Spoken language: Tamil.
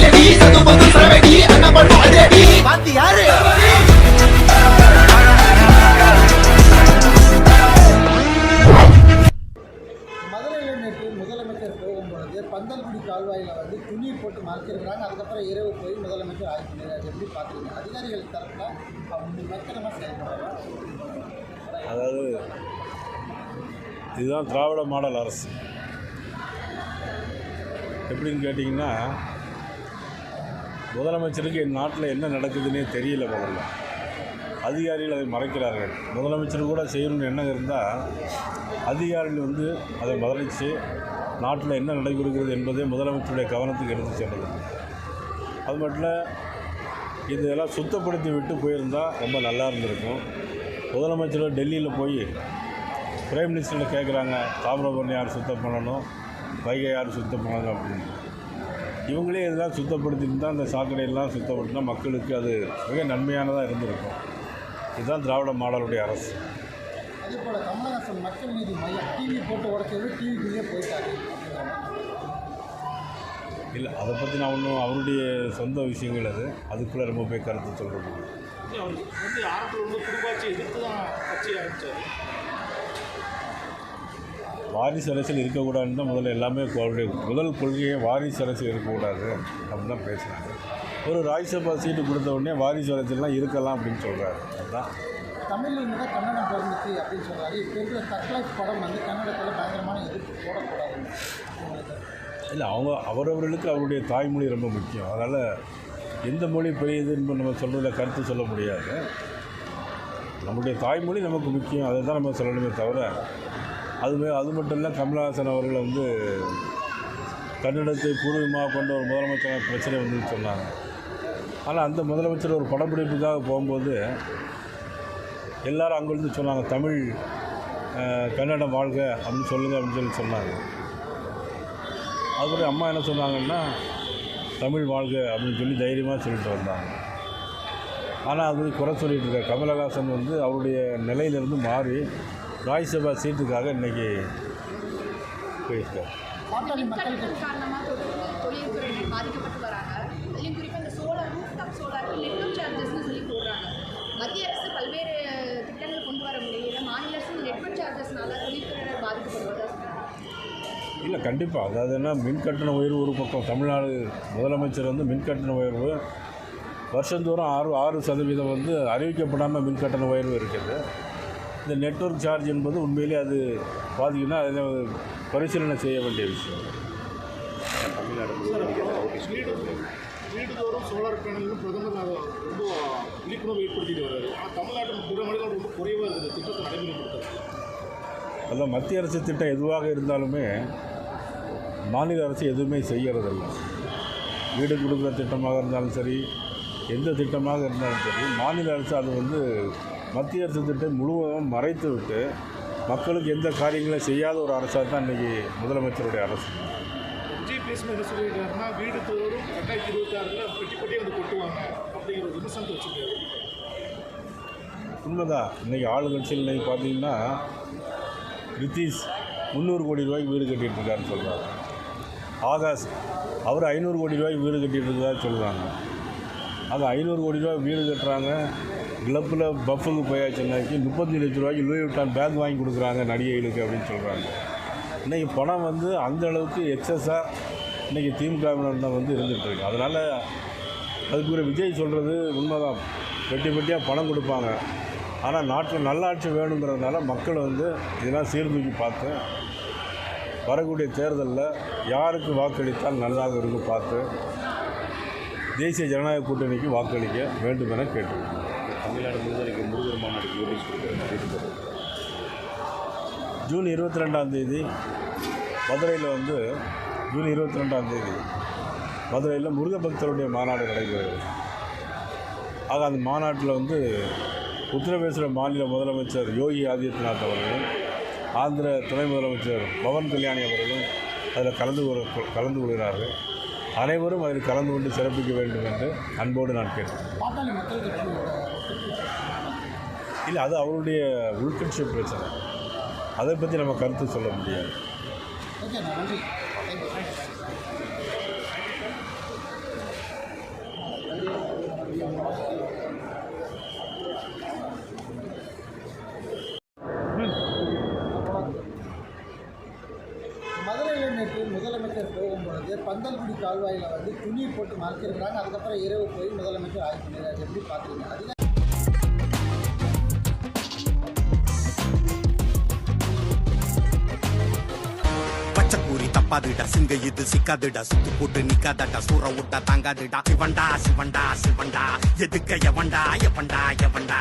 இல்லடி சத்து பத்து சரவடி அண்ணா பாத்து யாரு? பந்தல்குடி கால்வாயில் வந்து துணி போட்டு மறைச்சிருக்கிறாங்க. அதுக்கப்புறம் இரவு போய் முதலமைச்சர் ஆய்வு பண்ணிடுறாரு. எப்படி பார்க்குறீங்க அதிகாரிகள் தரப்பில் அவங்க மெத்தனமாக செயல்படுறாங்க அதாவது இதுதான் திராவிட மாடல் அரசு. எப்படின்னு கேட்டிங்கன்னா முதலமைச்சருக்கு என் நாட்டில் என்ன நடக்குதுன்னே தெரியல முதல்ல. அதிகாரிகள் அதை மறைக்கிறார்கள். முதலமைச்சர் கூட செய்யணும்னு எண்ணம் இருந்தால் அதிகாரிகள் வந்து அதை மறைச்சு நாட்டில் என்ன நடைபெறுகிறது என்பதை முதலமைச்சருடைய கவனத்துக்கு எடுத்து சென்றது. அது மட்டும் இதெல்லாம் சுத்தப்படுத்தி விட்டு போயிருந்தால் ரொம்ப நல்லா இருந்திருக்கும். முதலமைச்சர் டெல்லியில் போய் பிரைம் மினிஸ்டர்கிட்ட கேட்குறாங்க தாமிரபரணி யார் சுத்தம் பண்ணணும் வைகை யார் சுத்தம் பண்ணணும் அப்படின்னு. இவங்களே இதெல்லாம் சுத்தப்படுத்தியிருந்தால் அந்த சாக்கடையெல்லாம் சுத்தப்படுத்தினா மக்களுக்கு அது மிக நன்மையானதாக இருந்திருக்கும். இதுதான் திராவிட மாடலுடைய அரசு. அதே போல் கமலஹாசன் மக்கள் நீதி மையம் டிவி போட்டு உடச்சது டிவிக்குள்ளேயே போயிட்டாரு இல்லை அதை பற்றி நான் ஒன்றும் அவருடைய சொந்த விஷயங்கள் அது. அதுக்குள்ளே ரொம்ப போய் கருத்து சொல்கிறது அவர் வந்து ஆரம்பத்தில் வந்து எதிர்த்து தான் கட்சி ஆரம்பித்தார் வாரிசு அரசியல் இருக்கக்கூடாதுன்னு தான் முதல்ல எல்லாமே அவருடைய முதல் கொள்கையே வாரிசு அரசியல் இருக்கக்கூடாது அப்படின்னு தான் பேசுனாங்க ஒரு ராஜ்யசபா சீட்டு கொடுத்த உடனே வாரிசு அரசியல்லாம் இருக்கலாம் அப்படின்னு சொல்கிறாரு அதுதான் தமிழில் இருந்து தான் கன்னடம் பிறந்துச்சு அப்படின்னு சொல்கிறாரு இப்போ இருக்கிற தக்லைஃப் படம் வந்து கன்னடத்தில் பயங்கரமான எதிர்ப்பு போடக்கூடாது உங்களுக்கு இல்லை அவங்க அவரவர்களுக்கு அவருடைய தாய்மொழி ரொம்ப முக்கியம். அதனால் எந்த மொழி பெரியதுன்னு நம்ம சொல்கிறதுல கருத்து சொல்ல முடியாது. நம்முடைய தாய்மொழி நமக்கு முக்கியம். அதை தான் நம்ம சொல்லணுமே தவிர அதுவே அது மட்டும் இல்லை கமல்ஹாசன் அவர்கள் வந்து கன்னடத்தை பூர்வீகமாக கொண்ட ஒரு முதலமைச்சர் பிரச்சனை வந்து சொன்னாங்க. ஆனால் அந்த முதலமைச்சர் ஒரு படப்பிடிப்புக்காக போகும்போது எல்லாரும் அங்கேருந்து சொன்னாங்க தமிழ் கன்னடம் வாழ்க அப்படின்னு சொல்லுங்கள் அப்படின்னு சொல்லி சொன்னாங்க. அதுக்கப்புறம் அம்மா என்ன சொன்னாங்கன்னா தமிழ் வாழ்க அப்படின்னு சொல்லி தைரியமாக சொல்லிட்டு வந்தாங்க. ஆனால் அது குறை சொல்லிட்டு இருக்க. கமலஹாசன் வந்து அவருடைய நிலையிலிருந்து மாறி ராஜ்யசபா சீட்டுக்காக இன்னைக்கு போயிருக்கார். மத்திய அரசு பல்வேறு திட்டங்கள் கொண்டு வர முடியல. மாநில அரசு நெட்வொர்க் சார்ஜஸ்னால தொழில்துறையினர் இல்லை கண்டிப்பாக அதாவது என்ன மின் கட்டண உயர்வு ஒரு பக்கம். தமிழ்நாடு முதலமைச்சர் வந்து மின் கட்டண உயர்வு. வருஷந்தோறும் ஆறு ஆறு சதவீதம் வந்து அறிவிக்கப்படாமல் மின் கட்டண உயர்வு இருக்குது. இந்த நெட்வொர்க் சார்ஜ் என்பது உண்மையிலே அது பாதிக்குன்னா அதை பரிசீலனை செய்ய வேண்டிய விஷயம். வீடு வீடுதோறும் சோலார் பேனல்னு பிரதமர் ரொம்ப விழிப்புணர்வு ஏற்படுத்திட்டு வர்றாரு. ஆனால் தமிழ்நாட்டில் பிற மாநிலம் ரொம்ப குறைவாக இருக்குது திட்டத்தை நடைமுறைப்படுத்துறது அதான் மத்திய அரசு திட்டம் எதுவாக இருந்தாலுமே மாநில அரசு எதுவுமே செய்கிறதில்ல வீடு கொடுக்குற திட்டமாக இருந்தாலும் சரி எந்த திட்டமாக இருந்தாலும் சரி மாநில அரசு அது வந்து மத்திய அரசு திட்டம் முழுவதும் மறைத்து விட்டு மக்களுக்கு எந்த காரியங்களும் செய்யாத ஒரு அரசாக தான் இன்றைக்கி முதலமைச்சருடைய அரசு. பேசும்போது என்ன சொல்லியிருக்காருன்னா வீடு தோறும் ரெண்டாயிரத்தி இருபத்தாறில் பெட்டி பெட்டியே வந்து கொட்டுவாங்க அப்படிங்கிற ஒரு விமர்சனத்தை வச்சுருக்காரு. உண்மைதான். இன்றைக்கி ஆளுங்கட்சியில் இன்றைக்கி பார்த்தீங்கன்னா நிதிஷ் முந்நூறு கோடி ரூபாய்க்கு வீடு கட்டிட்டு இருக்காருன்னு சொல்கிறாங்க ஆகாஷ் அவர் ஐநூறு கோடி ரூபாய்க்கு வீடு கட்டிட்டு இருக்கிறதா சொல்கிறாங்க அது ஐநூறு கோடி ரூபாய் வீடு கட்டுறாங்க. கிளப்பில் பஃபுக்கு போயாச்சுன்னாக்கி முப்பத்தஞ்சு லட்ச ரூபாய்க்கு லூயி விட்டான் பேக் வாங்கி கொடுக்குறாங்க நடிகைகளுக்கு அப்படின்னு சொல்கிறாங்க இன்றைக்கி பணம் வந்து அந்த அளவுக்கு எக்ஸஸாக இன்றைக்கி திமுகவினர் தான் வந்து இருந்துகிட்ருக்கு அதனால் அதுக்குரிய விஜய் சொல்கிறது உண்மைதான். பெட்டி பெட்டியாக பணம் கொடுப்பாங்க. ஆனால் நாட்டில் நல்லாட்சி வேணுங்கிறதுனால மக்கள் வந்து இதெல்லாம் சீர்தூக்கி பார்த்து வரக்கூடிய தேர்தலில் யாருக்கு வாக்களித்தால் நல்லாக இருக்கும் பார்த்து தேசிய ஜனநாயக கூட்டணிக்கு வாக்களிக்க வேண்டும் என கேட்டுக்கொள்கிறேன் தமிழ்நாடு முருகனுக்கு முருகர் மாநாடுக்கு நோட்டீஸ் கொடுக்குறேன். ஜூன் இருபத்தி ரெண்டாம் தேதி மதுரையில் வந்து ஜூன் இருபத்தி ரெண்டாம் தேதி மதுரையில் முருக பக்தருடைய மாநாடு நடைபெறுகிறது. ஆக அந்த மாநாட்டில் வந்து உத்தரப்பிரதேச மாநில முதலமைச்சர் யோகி ஆதித்யநாத் அவர்களும் ஆந்திர துணை முதலமைச்சர் பவன் கல்யாணி அவர்களும் அதில் கலந்து கொள்ள கலந்து கொள்கிறார்கள். அனைவரும் அதில் கலந்து கொண்டு சிறப்பிக்க வேண்டும் என்று அன்போடு நான் கேட்டேன் இல்லை அது அவருடைய உள்கட்சி பிரச்சனை. அதை பற்றி நம்ம கருத்து சொல்ல முடியாது. முதலமைச்சர் போகும்பொழுது பந்தல்குடி கால்வாயில் வந்து துணி போட்டு மறைச்சிருக்கிறாங்க. அதுக்கப்புறம் இரவு போய் முதலமைச்சர் ஆய்வு பண்ணிடுறாரு. எப்படி பார்க்குறீங்க அதிகாரி பச்சைக்கூறி தப்பாதுடா சிங்க இது சிக்காதுடா சுத்து போட்டு நிக்காதடா சூற விட்டா தாங்காதுடா. சிவண்டா சிவண்டா சிவண்டா எதுக்க எவண்டா எவண்டா எவண்டா